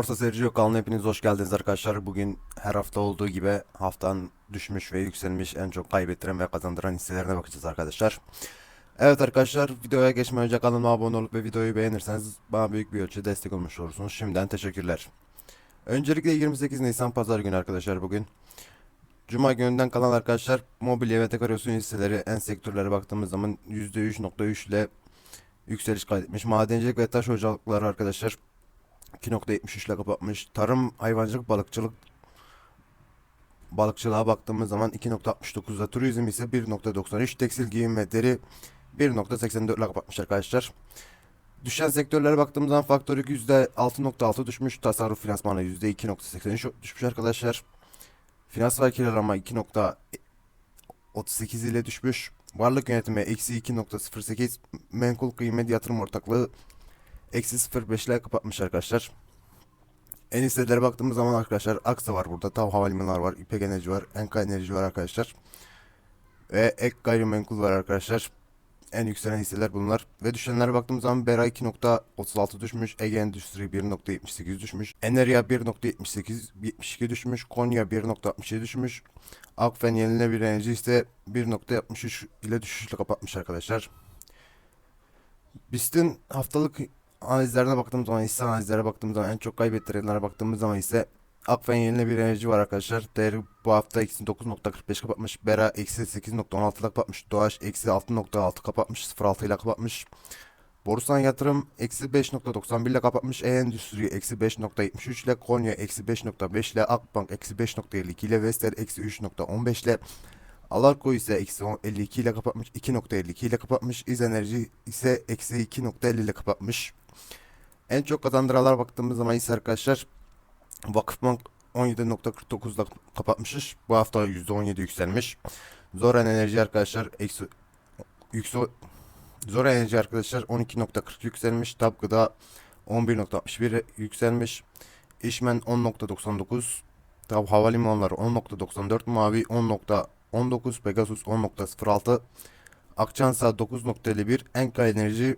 Borsa Seyirci Yok hepiniz hoş geldiniz arkadaşlar. Bugün her hafta olduğu gibi haftan düşmüş ve yükselmiş en çok kaybettiren ve kazandıran hisselerine bakacağız arkadaşlar. Evet arkadaşlar videoya geçmeden önce kanalıma abone olup ve videoyu beğenirseniz bana büyük bir ölçüde destek olmuş olursunuz. Şimdiden teşekkürler. Öncelikle 28 Nisan Pazar günü arkadaşlar bugün. Cuma gününden kalan arkadaşlar mobilya ve dekorasyon hisseleri en sektörlere baktığımız zaman %3.3 ile yükseliş kaydetmiş. Madencilik ve taş ocakları arkadaşlar 2.73 ile kapatmış. Tarım, hayvancılık, balıkçılık balıkçılığa baktığımız zaman 2.69'da turizm ise 1.93 tekstil giyim ve deri 1.84 ile kapatmış arkadaşlar. Düşen sektörlere baktığımız zaman faktörlük %6.6 düşmüş. Tasarruf finansmanı %2.83 düşmüş arkadaşlar. Finans ve kiralama 2.38 ile düşmüş. Varlık yönetimi eksi 2.08. Menkul kıymet yatırım ortaklığı eksi 0.5 ile kapatmış arkadaşlar. En hisselere baktığımız zaman arkadaşlar Aksa var burada. Tav Havalimanlar var. İpek Enerji var. Enka Enerji var arkadaşlar. Ve ek gayrimenkul var arkadaşlar. En yükselen hisseler bunlar. Ve düşenlere baktığımız zaman Bera 2.36 düşmüş. Ege Endüstri 1.78 düşmüş. Enerya 1.78 72 düşmüş. Konya 1.67 düşmüş. Akfen Yenilenebilir Enerji ise 1.63 ile düşüşle kapatmış arkadaşlar. BIST'in haftalık analizlerine baktığımız zaman, hisse analizlere baktığımız zaman en çok kaybettirenlere baktığımız zaman ise Akfen Yenilenebilir Enerji var arkadaşlar. Değeri bu hafta eksi 9.45 kapatmış. Bera eksi 8.16 ile kapatmış. Doğaç eksi 6.6 kapatmış. 0.6 ile kapatmış. Borusan Yatırım eksi 5.91 ile kapatmış. E-Endüstri eksi 5.73 ile Konya eksi 5.5 ile Akbank eksi 5.52 ile Vestel eksi 3.15 ile Alarko ise eksi 52 ile kapatmış. 2.52 ile kapatmış. İz Enerji ise eksi 2.50 ile kapatmış. En çok kazandıralar baktığımız zaman ise arkadaşlar Vakıfbank 17.49'da kapatmışız. Bu hafta %17 yükselmiş. Zoran Enerji arkadaşlar eksi yüksel Zora Enerji arkadaşlar 12.40 yükselmiş. Tab Gıda 11.61 yükselmiş. İşmen 10.99. Tab Havalimanları 10.94. Mavi 10.19. Pegasus 10.06. Akçansa 9.51. Enka Enerji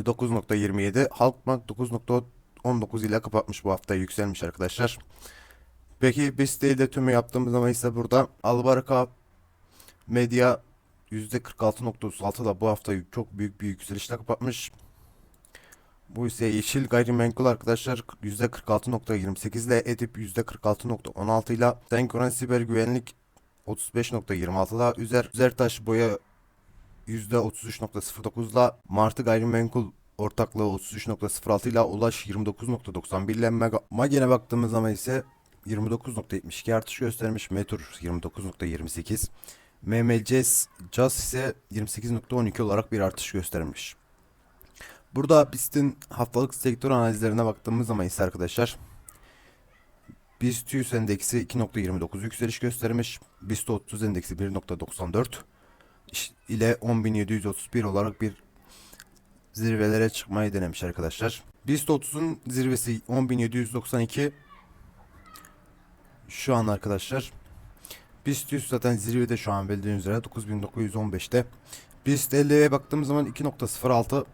9.27. Halkbank 9.19 ile kapatmış bu hafta yükselmiş arkadaşlar. Peki biz değil de tümü yaptığımız zaman ise burada Albarka Medya %46.36 da bu hafta çok büyük bir yükselişle kapatmış. Bu ise yeşil gayrimenkul arkadaşlar %46.28 ile Edip %46.16 ile Senkron Siber Güvenlik 35.26'da Üzer Üzertaş Boya %33.09 ile Martı Gayrimenkul ortaklığı 33.06 ile Ulaş 29.91 ile Mega Magen'e baktığımız zaman ise 29.72 artış göstermiş. Metur 29.28 MMC Jazz ise 28.12 olarak bir artış göstermiş. Burada BIST'in haftalık sektör analizlerine baktığımız zaman ise arkadaşlar BIST 100 endeksi 2.29 yükseliş göstermiş. BIST 30 endeksi 1.94 ile 10.731 olarak bir zirvelere çıkmayı denemiş arkadaşlar. BIST 30'un zirvesi 10.792 şu an arkadaşlar BIST 100 zaten zirvede şu an bildiğiniz üzere 9915'te. BIST 50'ye baktığımız zaman 2.06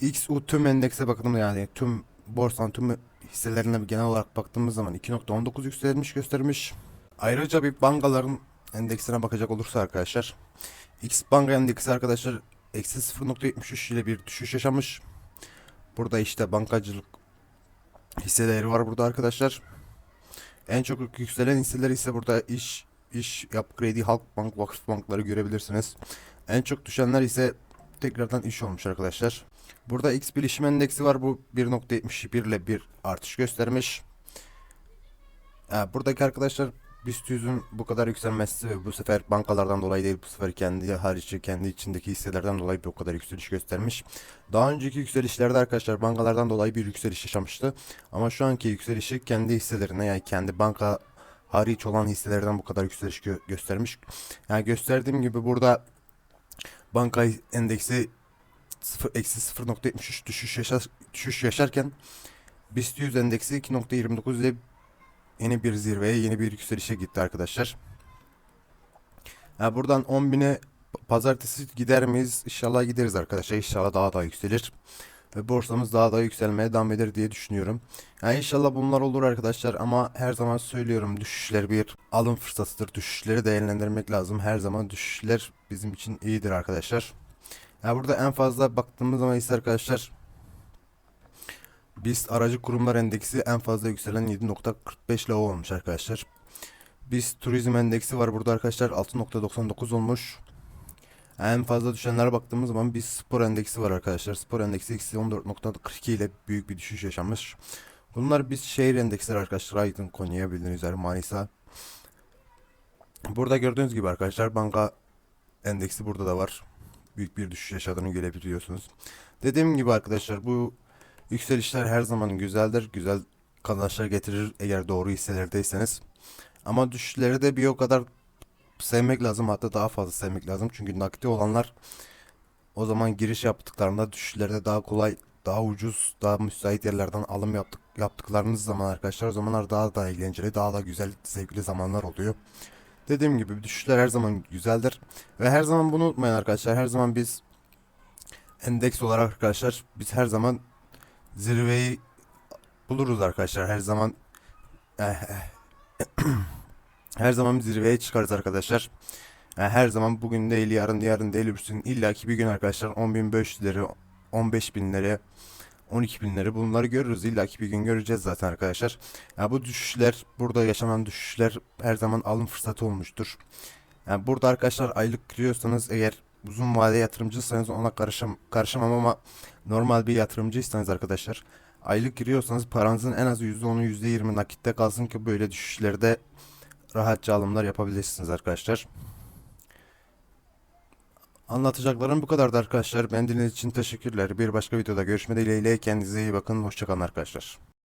XU tüm endekse baktığımda yani tüm borsanın tüm hisselerine genel olarak baktığımız zaman 2.19 yükselmiş göstermiş. Ayrıca bir bankaların endeksine bakacak olursa arkadaşlar X banka endeksi arkadaşlar eksi 0.73 ile bir düşüş yaşamış. Burada işte bankacılık hisseleri var burada arkadaşlar. En çok yükselen hisseler ise burada iş, iş, yap, kredi, halk bank, vakıf bankları görebilirsiniz. En çok düşenler ise tekrardan iş olmuş arkadaşlar. Burada X bilişim endeksi var. Bu 1.71 ile bir artış göstermiş. Ha, buradaki arkadaşlar BIST 100'ün bu kadar yükselmesi ve bu sefer bankalardan dolayı değil bu sefer kendi harici kendi içindeki hisselerden dolayı bu kadar yükseliş göstermiş. Daha önceki yükselişlerde arkadaşlar bankalardan dolayı bir yükseliş yaşamıştı. Ama şu anki yükselişi kendi hisselerine yani kendi banka hariç olan hisselerden bu kadar yükseliş gö göstermiş. Yani gösterdiğim gibi burada banka endeksi 0 eksi 0.73 düşüş yaşar, düşüş yaşarken BIST 100 endeksi 2.29 ile yeni bir zirveye, yeni bir yükselişe gitti arkadaşlar. Ha, buradan 10.000'e pazartesi gider miyiz? İnşallah gideriz arkadaşlar. İnşallah daha da yükselir. ve borsamız daha da yükselmeye devam eder diye düşünüyorum. Yani inşallah bunlar olur arkadaşlar ama her zaman söylüyorum düşüşler bir alım fırsatıdır. Düşüşleri değerlendirmek lazım. Her zaman düşüşler bizim için iyidir arkadaşlar. Ya burada en fazla baktığımız zaman ise arkadaşlar BIST aracı kurumlar endeksi en fazla yükselen 7.45 ile o olmuş arkadaşlar. BIST turizm endeksi var burada arkadaşlar 6.99 olmuş. En fazla düşenlere baktığımız zaman bir spor endeksi var arkadaşlar. Spor endeksi eksi 14.42 ile büyük bir düşüş yaşamış. Bunlar biz şehir endeksleri arkadaşlar. Aydın, Konya bildiğiniz üzere Manisa. Burada gördüğünüz gibi arkadaşlar banka endeksi burada da var. Büyük bir düşüş yaşadığını görebiliyorsunuz. Dediğim gibi arkadaşlar bu yükselişler her zaman güzeldir. Güzel kazançlar getirir eğer doğru hisselerdeyseniz. Ama düşüşleri de bir o kadar sevmek lazım hatta daha fazla sevmek lazım. Çünkü nakdi olanlar o zaman giriş yaptıklarında düşüşlerde daha kolay, daha ucuz, daha müsait yerlerden alım yaptık, yaptıklarınız zaman arkadaşlar o zamanlar daha da eğlenceli, daha da güzel, zevkli zamanlar oluyor. Dediğim gibi düşüşler her zaman güzeldir. Ve her zaman bunu unutmayın arkadaşlar. Her zaman biz endeks olarak arkadaşlar biz her zaman zirveyi buluruz arkadaşlar. Her zaman eh, eh, her zaman zirveye çıkarız arkadaşlar. Yani her zaman bugün değil yarın yarın değil öbürsün illa ki bir gün arkadaşlar 10.500'leri 15.000'leri 12.000'leri bunları görürüz illa ki bir gün göreceğiz zaten arkadaşlar. Ya bu düşüşler burada yaşanan düşüşler her zaman alım fırsatı olmuştur. Yani burada arkadaşlar aylık giriyorsanız eğer uzun vade yatırımcıysanız ona karışam karışamam ama normal bir yatırımcıysanız arkadaşlar aylık giriyorsanız paranızın en az %10'u %20 nakitte kalsın ki böyle düşüşlerde rahatça alımlar yapabilirsiniz arkadaşlar. Anlatacaklarım bu kadardı arkadaşlar. Ben dinlediğiniz için teşekkürler. Bir başka videoda görüşme dileğiyle kendinize iyi bakın. Hoşçakalın arkadaşlar.